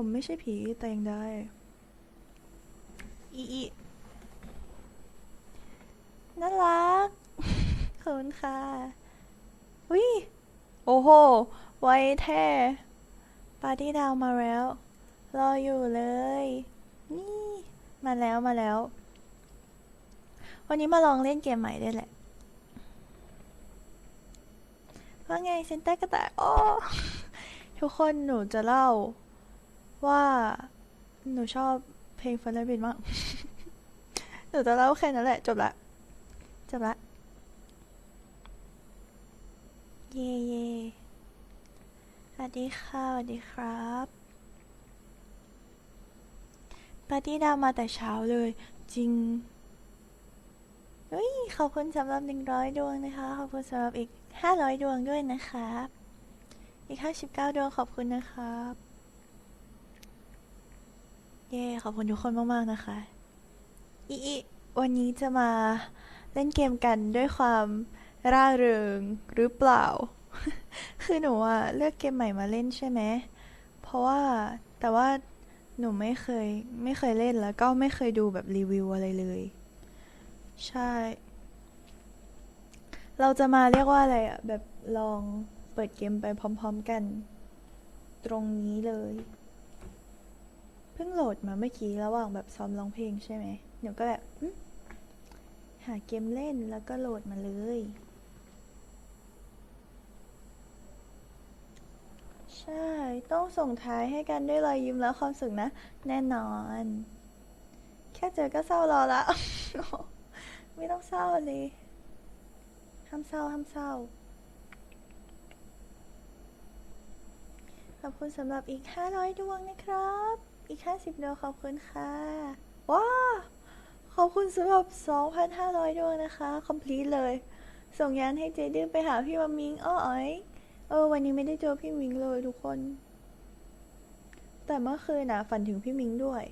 ผมไม่ใช่ผีแต่ยังได้ อีอีน่ารัก ขอบคุณค่ะวิโอ้โห ไวแท้ปาร์ตี้ดาวมาแล้ว รออยู่เลย นี่ มาแล้วมาแล้ว วันนี้มาลองเล่นเกมใหม่ได้แหละ ว่าไงเซนเต้ากระต่าย โอ้ ทุกคนหนูจะเล่า ว่าหนูชอบเพลงฟันเลบินมาก หนูจะเล่าแค่นั้นแหละ จบละ จบละ เย่เย่สวัสดีค่ะสวัสดีครับปาร์ตี้ดาวมาแต่เช้าเลย จริงเฮ้ยขอบคุณสำหรับหนึ่งร้อยดวงนะคะ ขอบคุณสำหรับอีกห้าร้อยดวงด้วยนะครับ อีกห้าสิบเก้าดวงขอบคุณนะครับ เย้ขอบคุณทุกคนมาก ๆ นะคะ อีอีวันนี้จะมาเล่นเกมกันด้วยความร่าเริงหรือเปล่า คือหนูอะเลือกเกมใหม่มาเล่นใช่ไหม เพราะว่าแต่ว่าหนูไม่เคยไม่เคยเล่นแล้วก็ไม่เคยดูแบบรีวิวอะไรเลย ใช่ เราจะมาเรียกว่าอะไรอะแบบลองเปิดเกมไปพร้อม ๆกัน ตรงนี้เลย พิ่งโหลดมาเมื่อกี้ระหว่างแบบซ้อมร้องเพลงใช่ไหมหนูก็แบบหาเกมเล่นแล้วก็โหลดมาเลยใช่ ต้องส่งท้ายให้กันด้วยรอยยิ้มและความสุขนะ แน่นอน แค่เจอก็เศร้ารอละ ไม่ต้องเศร้าเลยห้ามเศร้าห้ามเศร้า ขอบคุณสำหรับอีก 500 ดวงนะครับ อีก 50 ดวงขอบคุณค่ะ ว้า ขอบคุณสำหรับ 2,500 ดวงนะคะ complete เลย ส่งยานให้เจดื้อไปหาพี่มามิงอ้ออ๋อยเออ วันนี้ไม่ได้เจอพี่มิงเลยทุกคน แต่เมื่อคืนนะฝันถึงพี่มิงด้วย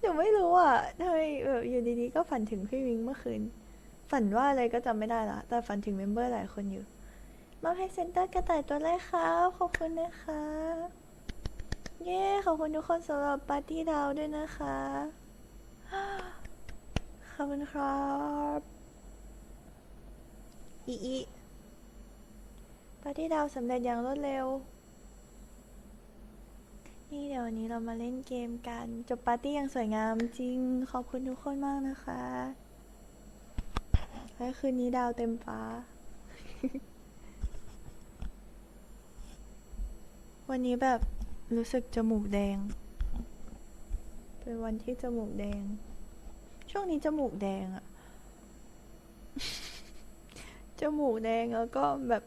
หนูไม่รู้อะทำไมแบบอยู่ดีๆก็ฝันถึงพี่มิงเมื่อคืน ฝันว่าอะไรก็จำไม่ได้ละ แต่ฝันถึงเมมเบอร์หลายคนอยู่มาให้เซนเตอร์กระต่ายตัวแรกครับขอบคุณนะคะ เย้ขอบคุณทุกคนสำหรับปาร์ตี้ดาวด้วยนะคะ ขอบคุณครับอีอีปาร์ตี้ดาวสำเร็จอย่างรวดเร็ว นี่เดี๋ยววันนี้เรามาเล่นเกมกัน จบปาร์ตี้อย่างสวยงามจริง ขอบคุณทุกคนมากนะคะและคืนนี้ดาวเต็มฟ้า วันนี้แบบ รู้สึกจมูกแดง เป็นวันที่จมูกแดง ช่วงนี้จมูกแดงอะจมูกแดงแล้วก็แบบ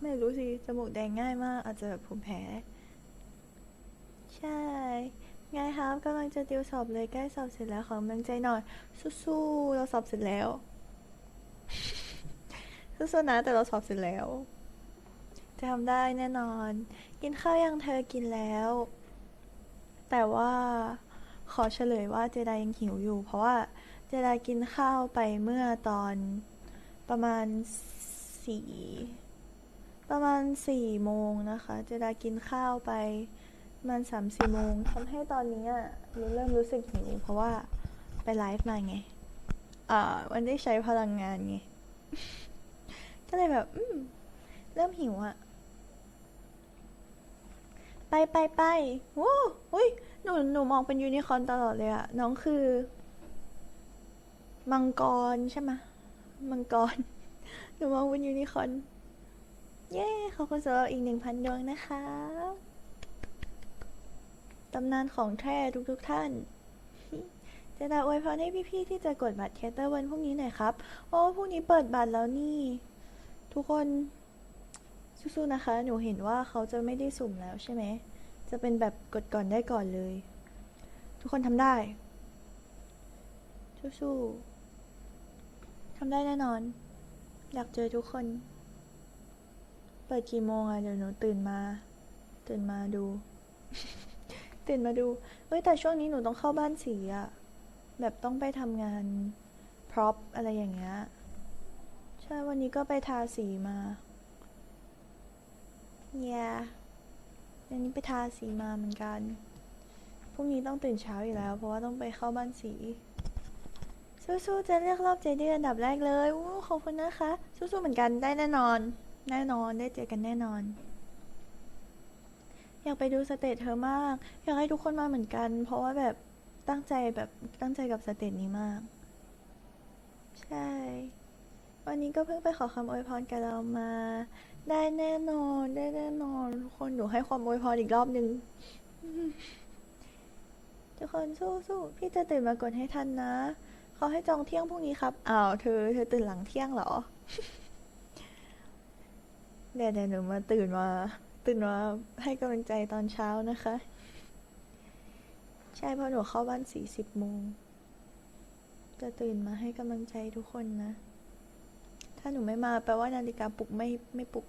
ไม่รู้สิจมูกแดงง่ายมาก อาจจะแบบภูมิแพ้ ใช่ไงครับกำลังจะติวสอบเลยใกล้สอบเสร็จแล้วขอกำลังใจหน่อย สู้ๆเราสอบเสร็จแล้วสู้ๆนะแต่เราสอบเสร็จแล้ว จะทำได้แน่นอน กินข้าวยังเธอกินแล้ว แต่ว่าขอเฉลยว่าเจไดยังหิวอยู่ เพราะว่าเจไดกินข้าวไปเมื่อตอนประมาณสี่ประมาณสี่โมงนะคะ เจไดกินข้าวไปประมาณสามสี่โมงทำให้ตอนนี้รู้เริ่มรู้สึกหิว เพราะว่าไปไลฟ์มาไงอ่ามันได้ใช้พลังงานไง ก็เลยแบบ อืม เริ่มหิวอะ ไปไปไปโว้อุ้ยหนูหนูมองเป็นยูนิคอร์นตลอดเลยอะน้องคือ มังกรใช่ไหมมังกร หนูมองเป็นยูนิคอร์นเย้ขอบคุณสำหรับอีกหนึ่งพันดวงนะคะตำนานของแท้ทุกทุกๆท่าน จะได้อวยพรให้พี่ๆที่จะกดบัตรแคสเตอร์วันพรุ่งนี้หน่อยครับ โอ้พรุ่งนี้เปิดบัตรแล้วนี่ ทุกคน สู้ๆนะคะ หนูเห็นว่าเขาจะไม่ได้สุ่มแล้วใช่ไหม จะเป็นแบบกดก่อนได้ก่อนเลย ทุกคนทำได้ สู้ๆทำได้แน่นอน อยากเจอทุกคน เปิดกี่โมงอะเดี๋ยวหนูตื่นมา ตื่นมาดู ตื่นมาดูเฮ้ยแต่ช่วงนี้หนูต้องเข้าบ้านสีอะแบบต้องไปทำงานพร็อพอะไรอย่างเงี้ย ใช่ วันนี้ก็ไปทาสีมา yeah อันนี้ไปทาสีมาเหมือนกัน พรุ่งนี้ต้องตื่นเช้าอยู่แล้ว เพราะว่าต้องไปเข้าบ้านสี สู้ๆจะเลือกรอบเจเดือนอันดับแรกเลยอู้ขอบคุณนะคะ สู้ๆเหมือนกันได้แน่นอน แน่นอนได้เจอกันแน่นอน อยากไปดูสเตจเธอมาก อยากให้ทุกคนมาเหมือนกัน เพราะว่าแบบตั้งใจแบบตั้งใจกับสเตจนี้มาก ใช่ วันนี้ก็เพิ่งไปขอคำอวยพรกับเรามา ได้แน่นอนได้แน่นอนทุกคนหนูให้ความอวยพรอีกรอบหนึ่งทุกคนสู้ๆพี่จะตื่นมากดให้ทันนะเขาให้จองเที่ยงพรุ่งนี้ครับอ้าวเธอเธอตื่นหลังเที่ยงเหรอเดี๋ยวเดี๋ยวหนูมาตื่นมาตื่นมาให้กำลังใจตอนเช้านะคะ ใช่เพราะหนูเข้าบ้านสี่สิบโมงจะตื่นมาให้กำลังใจทุกคนนะ ถ้าหนูไม่มาแปลว่านาฬิกาปลุกไม่ไม่ปลุก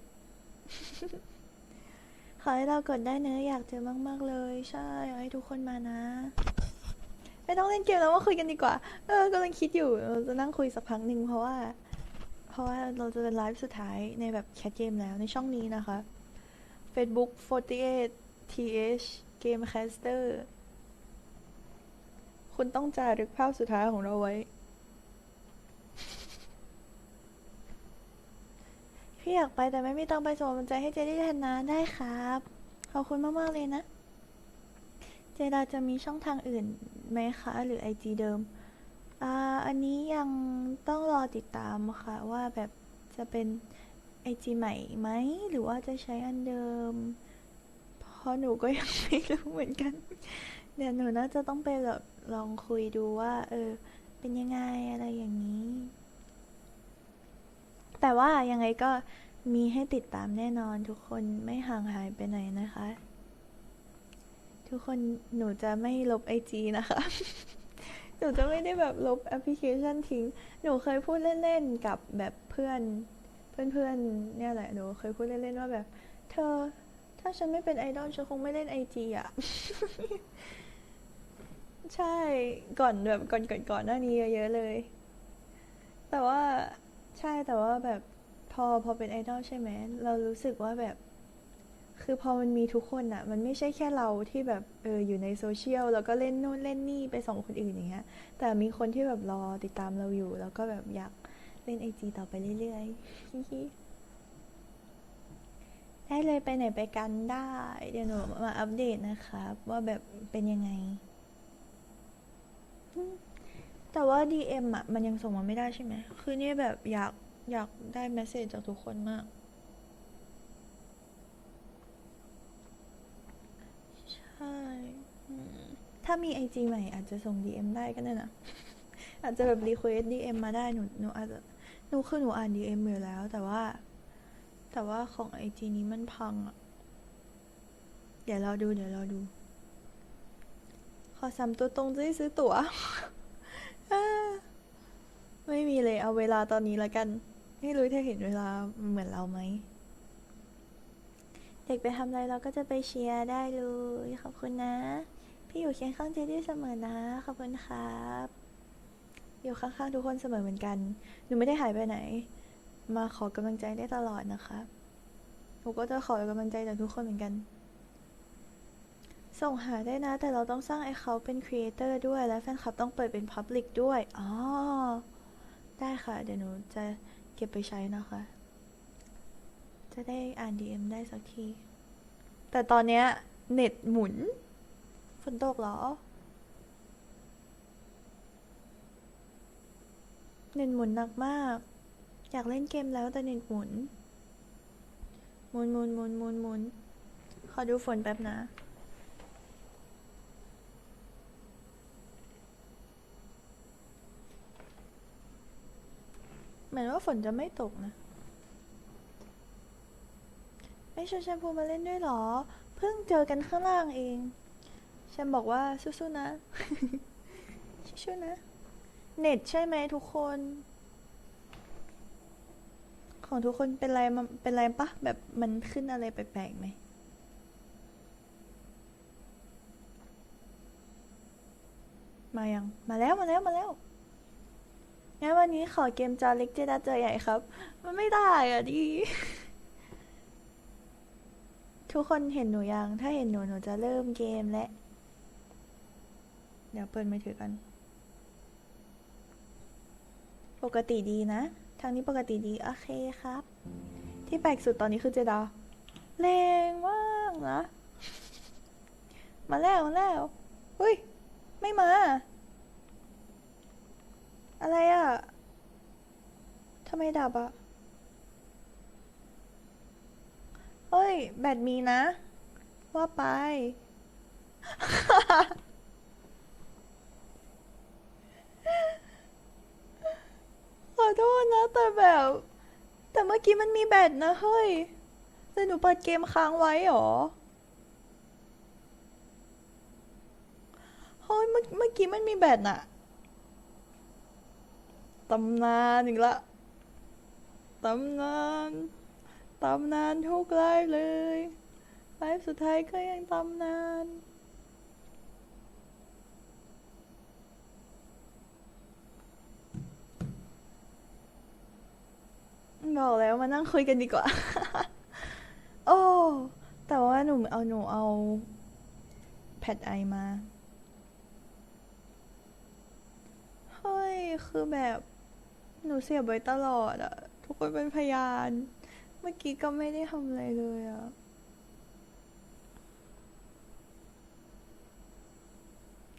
ขอให้เรากดได้เนอะอยากเจอมาก ๆ เลย ใช่อยากให้ทุกคนมานะ ไม่ต้องเล่นเกมแล้วมาคุยกันดีกว่า เออกำลังคิดอยู่เราจะนั่งคุยสักพักหนึ่งเพราะว่า เพราะว่าเราจะเป็นไลฟ์สุดท้ายในแบบแคทเกมแล้วในช่องนี้นะคะ Facebook 48 th Gamecaster คุณต้องจารึกภาพสุดท้ายของเราไว้ พี่อยากไปแต่ไม่มีตังไปส่งกำลังใจให้เจได้แทนนะได้ครับ ขอบคุณมากๆเลยนะ เจดาจะมีช่องทางอื่นไหมคะ หรือ IG เดิม อ่า อันนี้ยังต้องรอติดตามค่ะว่าแบบจะเป็น IG ใหม่ไหม หรือว่าจะใช้อันเดิม เพราะหนูก็ยังไม่รู้เหมือนกัน เดี๋ยวหนูน่าจะต้องไปแบบลองคุยดูว่า เออ เป็นยังไงอะไรอย่างนี้ แต่ว่ายังไงก็มีให้ติดตามแน่นอนทุกคนไม่ห่างหายไปไหนนะคะ ทุกคนหนูจะไม่ลบไอจีนะคะ หนูจะไม่ได้แบบลบแอปพลิเคชันทิ้ง หนูเคยพูดเล่นๆกับแบบเพื่อน เพื่อนๆเนี่ยแหละหนูเคยพูดเล่นๆว่าแบบ เธอ ถ้าฉันไม่เป็นไอดอลฉันคงไม่เล่นไอจีอะใช่ก่อนแบบก่อนก่อนก่อนหน้านี้เยอะๆเลย แต่ว่า ใช่แต่ว่าแบบพอพอเป็นไอดอลใช่ไหมเรารู้สึกว่าแบบ คือพอมันมีทุกคนอะมันไม่ใช่แค่เราที่แบบเอออยู่ในโซเชียลแล้วก็เล่นนู่นเล่นนี่ไปส่องคนอื่นอย่างเงี้ย แต่มีคนที่แบบรอติดตามเราอยู่ แล้วก็แบบอยากเล่นไอจีต่อไปเรื่อยๆ ได้เลยไปไหนไปกันได้ เดี๋ยวหนูมาอัปเดตนะครับ ว่าแบบเป็นยังไง แต่ว่า DM อะมันยังส่งมาไม่ได้ใช่ไหม คือเนี่ยแบบอยากอยากได้เมสเซจจากทุกคนมาก ใช่ ถ้ามี IG ใหม่อาจจะส่ง DM ได้ก็ได้นะ อาจจะแบบรีเควสต์ DM มาได้หนูหนูอาจจะหนูคือหนูอ่าน DM อยู่แล้ว แต่ว่า แต่ว่าของ IG นี้มันพังอะ เดี๋ยวราดูเดี๋ยวราดู ขอสามตัวตรงจะได้ซื้อตั๋ว ไม่มีเลยเอาเวลาตอนนี้ละกัน ไม่รู้เธอเห็นเวลาเหมือนเราไหม เด็กไปทำอะไรเราก็จะไปเชียร์ได้เลยขอบคุณนะ พี่อยู่เคียงข้างเจดี้เสมอนะ ขอบคุณครับ อยู่ข้างๆทุกคนเสมอเหมือนกัน หนูไม่ได้หายไปไหน มาขอกำลังใจได้ตลอดนะคะหนูก็จะขอกำลังใจจากทุกคนเหมือนกัน ส่งหาได้นะ แต่เราต้องสร้างไอเขาเป็นครีเอเตอร์ด้วย และแฟนคลับต้องเปิดเป็นพับลิกด้วย อ๋อ ได้ค่ะ เดี๋ยวหนูจะเก็บไปใช้นะคะ จะได้อ่าน DM ได้สักที แต่ตอนเนี้ย เน็ตหมุน ฝนตกเหรอ เน็ตหมุนหนักมาก อยากเล่นเกมแล้วแต่เน็ตหมุน หมุนหมุนหมุนหมุนหมุนขอดูฝนแป๊บนะ เหมือนว่าฝนจะไม่ตกนะไม่ชวนแชมพูมาเล่นด้วยหรอ เพิ่งเจอกันข้างล่างเอง แชมบอกว่าสู้ๆนะสู้ๆนะ เน็ตใช่ไหมทุกคน ของทุกคนเป็นไรมาเป็นไรปะแบบมันขึ้นอะไรแปลกๆไหมมายัง มาแล้วมาแล้วมาแล้ว งั้นวันนี้ขอเกมจอเล็กเจดาจอใหญ่ครับ มันไม่ได้อะดิ ทุกคนเห็นหนูยัง ถ้าเห็นหนูหนูจะเริ่มเกมและเดี๋ยวเปิดมือถือกัน ปกติดีนะ ทางนี้ปกติดี โอเคครับ ที่แปลกสุดตอนนี้คือเจดาแรงมากนะ มาแล้วมาแล้วเฮ้ย ไม่มา อะไรอะ่ะำไมดับอะ่ะเฮ้ย แบตมีนะ ว่าไป ขอโทษนะ แต่แบบ แต่เมื่อกี้มันมีแบตนะ เฮ้ย แต่หนูเปิดเกมค้างไว้เหรอเฮ้ยเมื่อเมื่อกี้มันมีแบตน่ะ ตำนานอีกละ ตำนานตำนานทุกไลฟ์เลยไลฟ์สุดท้ายก็ยังตำนานบอกแล้วมานั่งคุยกันดีกว่า โอ้ แต่ว่าหนูเอาหนูเอา แพดไอมา เฮ้ย คือแบบ หนูเสียบไว้ตลอดอะ ทุกคนเป็นพยาน เมื่อกี้ก็ไม่ได้ทำอะไรเลยอะ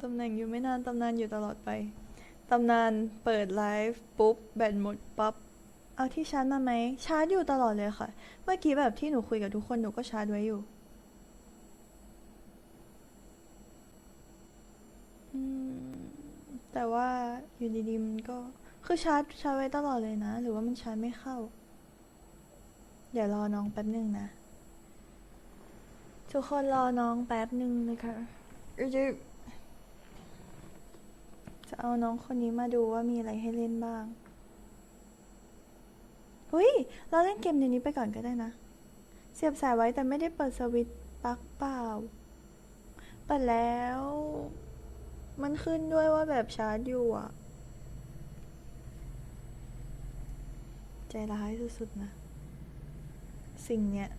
ตำแหน่งอยู่ไม่นาน ตำนานอยู่ตลอดไป ตำนานเปิดไลฟ์ปุ๊บ แบตหมดปั๊บ เอาที่ชาร์จมาไหม ชาร์จอยู่ตลอดเลยค่ะ เมื่อกี้แบบที่หนูคุยกับทุกคน หนูก็ชาร์จไว้อยู่อืมแต่ว่าอยู่ดีๆมันก็ คือชาร์จชาร์จไว้ตลอดเลยนะ หรือว่ามันชาร์จไม่เข้า เดี๋ยวรอน้องแป๊บหนึ่งนะ ทุกคนรอน้องแป๊บหนึ่งนะคะจะเอาน้องคนนี้มาดูว่ามีอะไรให้เล่นบ้างเฮ้ย เราเล่นเกมในนี้ไปก่อนก็ได้นะ เสียบสายไว้แต่ไม่ได้เปิดสวิตช์ปลั๊กเปล่าเปิดแล้ว มันขึ้นด้วยว่าแบบชาร์จอยู่อะ ใจร้ายสุดๆนะ สิ่งเนี้ย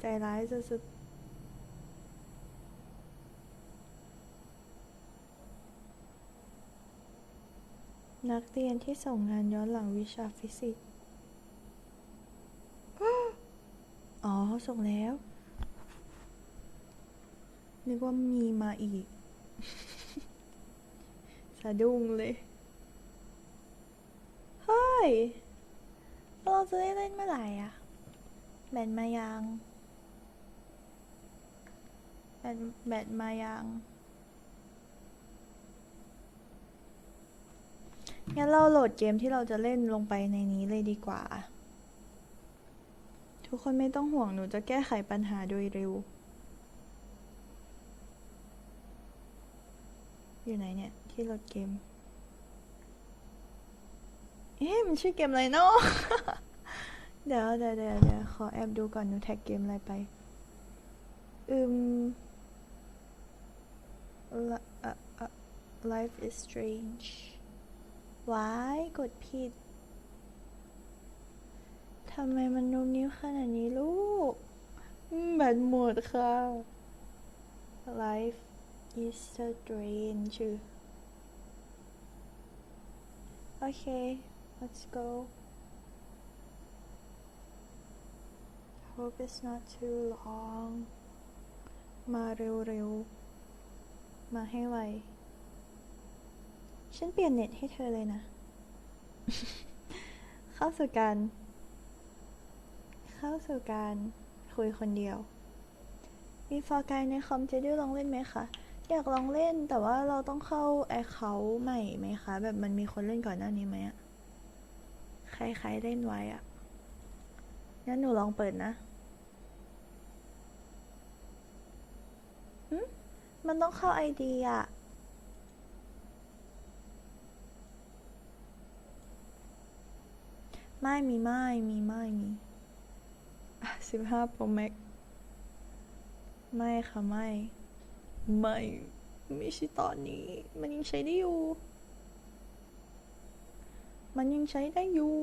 ใจร้ายสุดๆนักเรียนที่ส่งงานย้อนหลังวิชาฟิสิกส์ อ๋อเขาส่งแล้ว นึกว่ามีมาอีก สะดุ้งเลย เฮ้ยเราจะได้เล่นเมื่อไหร่อะแบตมายังแบตแบตมายังงั้นเราโหลดเกมที่เราจะเล่นลงไปในนี้เลยดีกว่า ทุกคนไม่ต้องห่วงหนูจะแก้ไขปัญหาโดยเร็ว อยู่ไหนเนี่ย ที่โหลดเกม เอ๊ะมันชื่อเกมอะไรเนาะ เดี๋ยวเดี๋ยวเดี๋ยวเดี๋ยวขอแอบดูก่อนหนูแท็กเกมอะไรไป อืมละอะอะ life is strange ว้ายกดผิด ทำไมมันนุ่มนิ้วขนาดนี้ลูกแบตหมดค่ะ life is strange โอเค let's go hope it's not too long มาเร็วๆ มาให้ไว ฉันเปลี่ยนเน็ตให้เธอเลยนะ เข้าสู่การ เข้าสู่การคุยคนเดียว มีฟอร์กายในคอมเจดื้อลองเล่นไหมคะ อยากลองเล่นแต่ว่าเราต้องเข้าแอคเคาท์ใหม่ไหมคะ แบบมันมีคนเล่นก่อนหน้านี้ไหมอะ ใครๆเล่นไว้อะงั้นหนูลองเปิดนะมันต้องเข้าไอดีอะไม่มีไม่มีไม่มีสิบห้าโปรแม็กไม่ค่ะ ไม่ ไม่ ไม่ใช่ตอนนี้ มันยังใช้ได้อยู่ มันยังใช้ได้อยู่